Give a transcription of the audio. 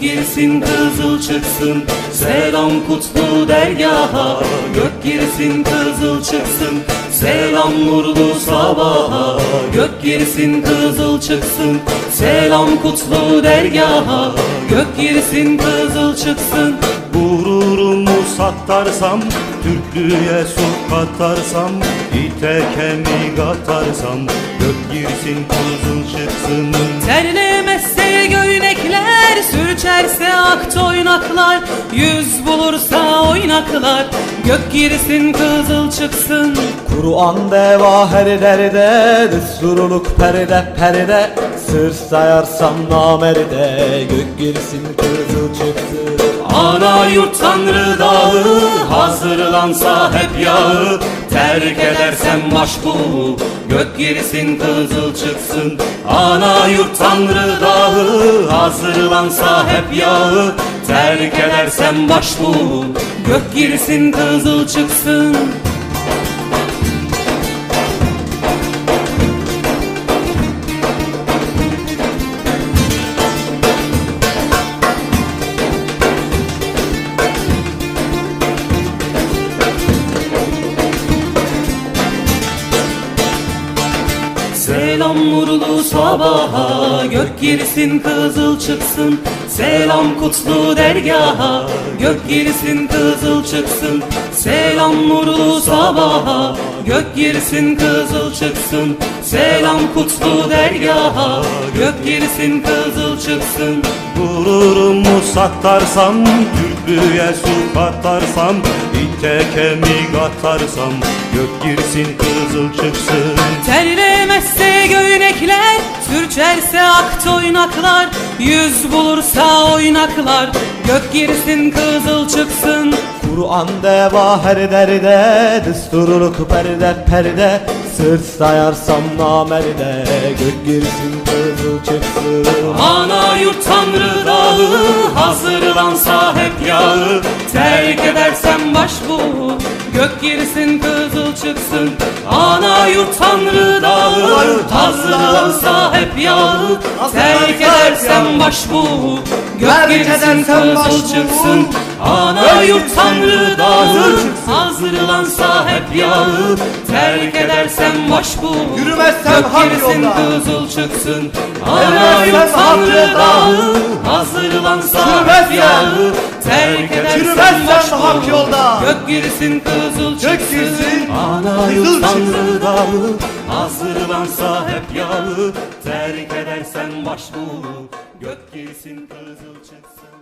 girsin kızıl çıksın. Selam kutlu dergaha Gök girsin kızıl çıksın. Selam nurlu sabaha Gök girsin kızıl çıksın. Selam kutlu dergaha Gök girsin kızıl çıksın. Gururumu satarsam Türklüğe su katarsam İte kemik atarsam Gök girsin kızıl çıksın sürçerse ak toynaklar Yüz bulursa oynaklar, gök girsin kızıl çıksın. Kur'an deva her derde Desturuluk perde perde. Sır sayarsam namerde Gök girsin kızıl çıksın. Ana yurt tanrı dağı, hazırlansa hep yağı Terk edersem maşbu, gök girsin kızıl çıksın. Ana yurt tanrı dağı, hazırlansa hep yağı. Terk edersem maşbu, gök girsin kızıl çıksın Selam nurlu sabaha Gök girsin kızıl çıksın. Selam kutlu dergaha Gök girsin kızıl çıksın. Selam nurlu sabaha Gök girsin kızıl çıksın. Selam kutlu dergaha Gök girsin kızıl çıksın. Gururumu satarsam Türklüğe su katarsam İte kemik atarsam Gök girsin kızıl çıksın. Göynekler, sürçerse ak toynaklar Yüz bulursa oynaklar, gök girsin kızıl çıksın. Kur'an deva her derde Desturuluk perde perde. Sır sayarsam namerde Gök girsin çıksın Ana yurt tanrı dağı, hazırlansa hep yağı. Terk edersem başbu, gök girsin kızıl çıksın. Ana yurt tanrı dağı, hazırlansa hep yağı. Terk edersem başbu, gök girsin kızıl çıksın. Ana yurt tanrı dağı, hazırlansa hep yağı Terk edersem başbu, Yürümezsem gök hak yolda. kızıl çıksın Yürümezsem hak yolda. dağı, hazırlansa Yürümezsem- hep yağı Terk edersem Yürümezsem hak yolda. Gök girsin kızıl çıksın Gök girsin, Ana kızıl yurt çıksın. tanrı dağı, hazırlansa hep yağı Terk edersen başbu, gök girsin kızıl çıksın